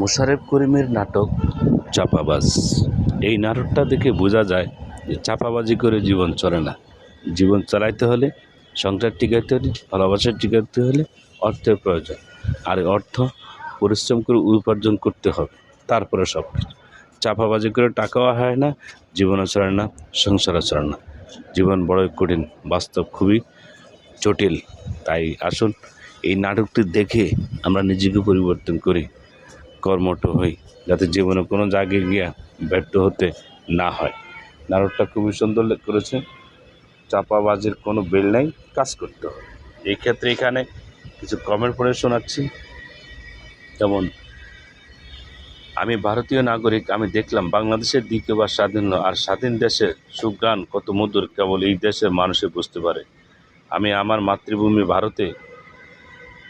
মোশারেফ করিমের নাটক চাপাবাজ। এই নাটকটা দেখে বোঝা যায় যে চাপাবাজি করে জীবন চলে না। জীবন চালাইতে হলে, সংসার টিকাইতে হলে, ভালোবাসা টিকাইতে হলে অর্থের প্রয়োজন। আর অর্থ, পরিশ্রম করে উপার্জন করতে হবে, তারপরে সব কিছু চাপাবাজি করে টাকাও হয় না, জীবনও চলে না, সংসারও চলে না। জীবন বড়ই কঠিন, বাস্তব খুবই জটিল। তাই আসুন, এই নাটকটি দেখে আমরা নিজেকে পরিবর্তন করি। কর্মঠ হই, যাতে জীবনে কোনো জায়গায় গিয়ে ব্যর্থ হতে না হয়। নাটকটা খুবই সুন্দর করেছে, চাপাবাজির কোনো বেল নাই, কাজ করতে হবে। এই ক্ষেত্রে এখানে কিছু কমেন্ট পড়ে শোনাচ্ছি। যেমন, আমি ভারতীয় নাগরিক, আমি দেখলাম বাংলাদেশের দ্বিতীয়বার স্বাধীন আর স্বাধীন দেশের সুগ্রাণ কত মধুর, কেবল এই দেশের মানুষে বুঝতে পারে। আমি আমার মাতৃভূমি ভারতে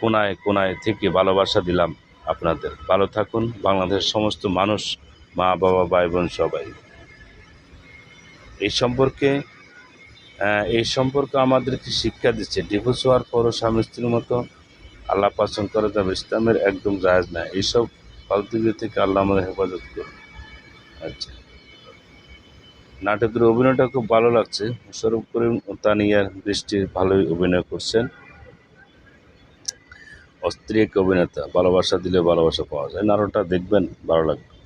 কোনায় কোনায় থেকে ভালোবাসা দিলাম। আপনাদের। ভালো থাকুন, বাংলাদেশের সমস্ত মানুষ, মা, বাবা, ভাই, বোন সবাই। এই সম্পর্কে এই সম্পর্ক আমাদেরকে শিক্ষা দিচ্ছে, ডিভোর্স হওয়ার পরও স্বামী স্ত্রীর মতো আল্লাহ পছন্দ করা যাবে ইসলামের একদম জাহাজ না। এইসব ফালতুগি থেকে আল্লাহ আমাদের হেফাজত করুন। আচ্ছা। নাটকের অভিনয়টা খুব ভালো লাগছে। মোশারফ করিম তানিয়ার দৃষ্টির ভালোই অভিনয় করছেন। অস্ত্রীয় এক অভিনেতা ভালোবাসা দিলে ভালোবাসা পাওয়া যায়। নাটকটা দেখবেন ভালো লাগবে।